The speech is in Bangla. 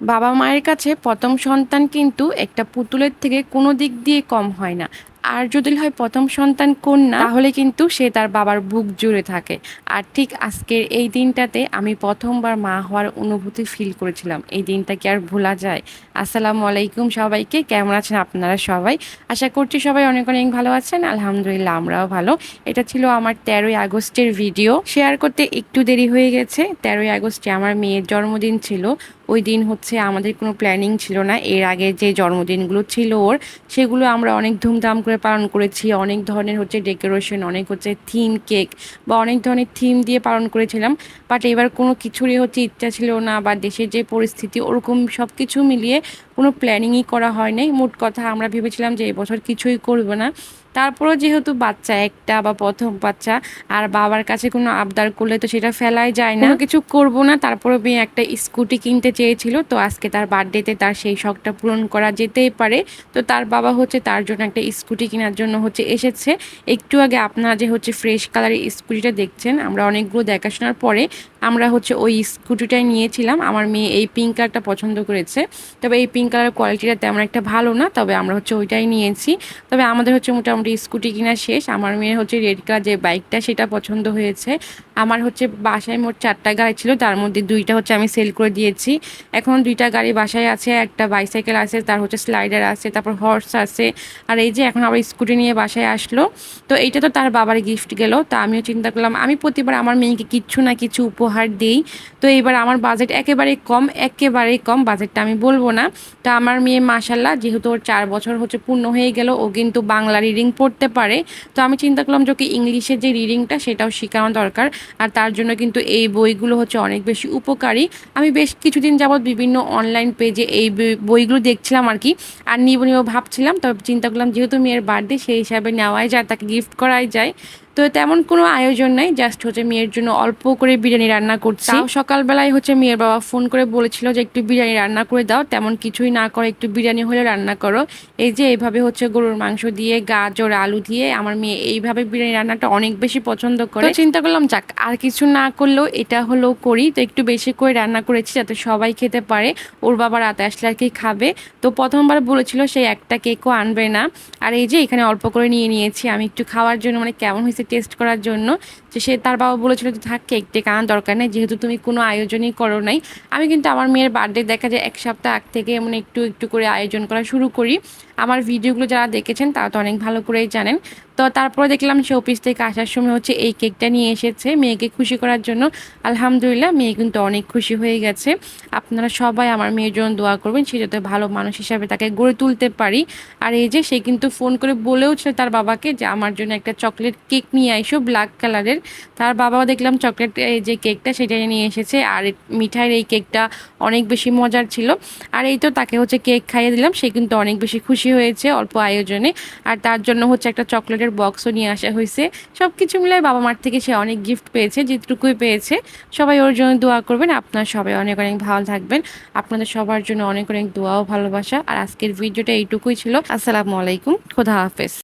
বাবা মায়ের কাছে প্রথম সন্তান কিন্তু একটা পুতুলের থেকে কোনো দিক দিয়ে কম হয় না। আর যদি হয় প্রথম সন্তান কন্যা, তাহলে কিন্তু সে তার বাবার বুক জুড়ে থাকে। আর ঠিক আজকের এই দিনটাতে আমি প্রথমবার মা হওয়ার অনুভূতি ফিল করেছিলাম। এই দিনটা কি আর ভোলা যায়? আসসালামু আলাইকুম সবাইকে, কেমন আছেন আপনারা সবাই? আশা করছি সবাই অনেক অনেক ভালো আছেন, আলহামদুলিল্লাহ আমরাও ভালো। এটা ছিল আমার তেরোই আগস্টের ভিডিও শেয়ার করতে একটু দেরি হয়ে গেছে। তেরোই আগস্টে আমার মেয়ের জন্মদিন ছিল। ওই দিন হচ্ছে আমাদের কোনো প্ল্যানিং ছিল না। এর আগে যে জন্মদিনগুলো ছিল ওর, সেগুলো আমরা অনেক ধুমধাম করে পালন করেছি। অনেক ধরনের হচ্ছে ডেকোরেশন অনেক হচ্ছে থিম কেক বা অনেক ধরনের থিম দিয়ে পালন করেছিলাম। বাট এবার কোনো কিছুরই হচ্ছে ইচ্ছা ছিল না বা দেশের যে পরিস্থিতি ওরকম সব কিছু মিলিয়ে কোনো প্ল্যানিংই করা হয় নাই মোট কথা আমরা ভেবেছিলাম যে এবছর কিছুই করব না। তারপরেও যেহেতু বাচ্চা, একটা বা প্রথম বাচ্চা, আর বাবার কাছে কোনো আবদার করলে তো সেটা ফেলাই যায় না। কিছু করব না তারপরে মেয়ে একটা স্কুটি কিনতে চেয়েছিল, তো আজকে তার বার্থডেতে তার সেই শখটা পূরণ করা যেতেই পারে। তো তার বাবা হচ্ছে তার জন্য একটা স্কুটি কেনার জন্য হচ্ছে এসেছে। একটু আগে আপনারা যে হচ্ছে ফ্রেশ কালারের স্কুটিটা দেখছেন, আমরা অনেকগুলো দেখাশোনার পরে আমরা হচ্ছে ওই স্কুটিটাই নিয়েছিলাম। আমার মেয়ে এই পিঙ্ক কালারটা পছন্দ করেছে। তবে এই পিঙ্ক কালার কোয়ালিটিটা তেমন একটা ভালো না, তবে আমরা হচ্ছে ওইটাই নিয়েছি। তবে আমাদের হচ্ছে মোটামুটি স্কুটি কিনা শেষ। আমার মেয়ের হচ্ছে রেড কালার যে বাইকটা সেটা পছন্দ হয়েছে। আমার হচ্ছে বাসায় মোট চারটা গাড়ি ছিল, তার মধ্যে দুইটা হচ্ছে আমি সেল করে দিয়েছি। এখন দুইটা গাড়ি বাসায় আছে, একটা বাইসাইকেল আছে, তার হচ্ছে স্লাইডার আছে, তারপর হর্স আছে। আর এই যে এখন আবার স্কুটি নিয়ে বাসায় আসলো। তো এইটা তো তার বাবার গিফট গেল। তা আমিও চিন্তা করলাম, আমি প্রতিবার আমার মেয়েকে কিচ্ছু না কিছু উপহার দিই। তো এইবার আমার বাজেট একেবারেই কম একেবারেই কম বাজেটটা আমি বলব না। তো আমার মেয়ে মাসাল্লাহ যেহেতু ওর চার বছর হচ্ছে পূর্ণ হয়ে গেল, ও কিন্তু বাংলা রিডিং পড়তে পারে। তো আমি চিন্তা করলাম যে ওকে ইংলিশের যে রিডিংটা সেটাও শেখানো দরকার। আর তার জন্য কিন্তু এই বইগুলো হচ্ছে অনেক বেশি উপকারী। আমি বেশ কিছুদিন যাবৎ বিভিন্ন অনলাইন পেজে এই বইগুলো দেখছিলাম আর কি। আর নিব নিব ভাবছিলাম, তবে চিন্তা করলাম যেহেতু মেয়ের বার্থডে সেই হিসাবে নেওয়াই যায়, তাকে গিফট করাই যায়। তো তেমন কোনো আয়োজন নাই জাস্ট হচ্ছে মেয়ের জন্য অল্প করে বিরিয়ানি রান্না করছি। তাও সকালবেলায় হচ্ছে মেয়ের বাবা ফোন করে বলেছিল যে একটু বিরিয়ানি রান্না করে দাও তেমন কিছুই না করে একটু বিরিয়ানি হলে রান্না করো। এই যে এইভাবে হচ্ছে গরুর মাংস দিয়ে গাজর আলু দিয়ে আমার মেয়ে এইভাবে বিরিয়ানি রান্নাটা অনেক বেশি পছন্দ করে। চিন্তা করলাম যাক আর কিছু না করলেও এটা হলো করি তো একটু বেশি করে রান্না করেছি যাতে সবাই খেতে পারে। ওর বাবা রাতে আসলে আর কি খাবে। তো প্রথমবার বলেছিল সেই একটা কেকও আনবে না। আর এই যে এখানে অল্প করে নিয়ে নিয়েছি আমি একটু খাওয়ার জন্য মানে কেমন হয়েছে টেস্ট করার জন্য যে সে তার বাবা বলেছিল যে, থাক, কেক টেক আনার দরকার নেই, যেহেতু তুমি কোনো আয়োজনই করো নাই। আমি কিন্তু আমার মেয়ের বার্থডে দেখা যায় এক সপ্তাহ আগ থেকে এমন একটু একটু করে আয়োজন করা শুরু করি। আমার ভিডিওগুলো যারা দেখেছেন, তারা তো অনেক ভালো করেই জানেন। তো তারপরে দেখলাম সে অফিস থেকে আসার সময় হচ্ছে এই কেকটা নিয়ে এসেছে মেয়েকে খুশি করার জন্য। আলহামদুলিল্লাহ, মেয়ে কিন্তু অনেক খুশি হয়ে গেছে। আপনারা সবাই আমার মেয়ের জন্য দোয়া করবেন, সে যাতে ভালো মানুষ হিসাবে তাকে গড়ে তুলতে পারি। আর এই যে, সে কিন্তু ফোন করে বলেও ছিল তার বাবাকে যে, আমার জন্য একটা চকলেট কেক নিয়ে আইসো, ব্ল্যাক কালারের। তার বাবাও দেখলাম চকলেট, এই যে কেকটা সেটা নিয়ে এসেছে, আর মিঠাইয়ের এই কেকটা অনেক বেশি মজার ছিল। আর এই তো তাকে হচ্ছে কেক খাইয়ে দিলাম, সে কিন্তু অনেক বেশি খুশি হয়েছে অল্প আয়োজনে। আর তার জন্য হচ্ছে একটা চকলেটের বক্সও নিয়ে আসা হয়েছে। সব কিছু মিলে বাবা মার থেকে সে অনেক গিফট পেয়েছে, যেটুকুই পেয়েছে। সবাই ওর জন্য দোয়া করবেন, আপনার সবাই অনেক অনেক ভালো থাকবেন। আপনাদের সবার জন্য অনেক অনেক দোয়াও ভালোবাসা। আর আজকের ভিডিওটা এইটুকুই ছিল। আসসালামু আলাইকুম, খোদা হাফেজ।